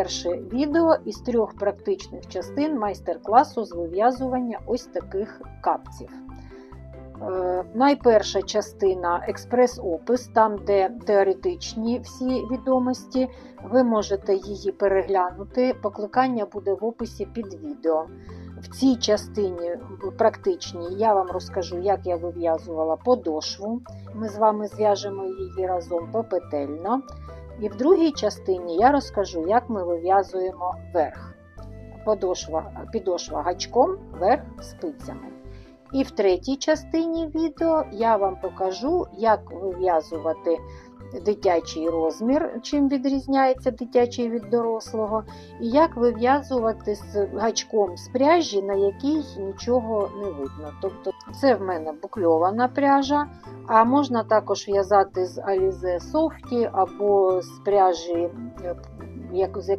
Перше відео із трьох практичних частин майстер-класу з вив'язування ось таких капців. Е, Найперша частина експрес-опис, там, де теоретичні всі відомості. Ви можете її переглянути. Покликання буде в описі під відео. В цій частині практичній я вам розкажу, як я вив'язувала подошву. Ми з вами зв'яжемо її разом попетельно. І в другій частині я розкажу, як ми вив'язуємо верх. Подошва, підошва гачком, верх спицями. І в третій частині відео я вам покажу, як вив'язувати дитячий розмір, чим відрізняється дитячий від дорослого, і як вив'язувати з гачком з пряжі, на якій нічого не видно. Тобто це в мене букльована пряжа, а можна також в'язати з Alize Софті або з пряжі, е, як- з якої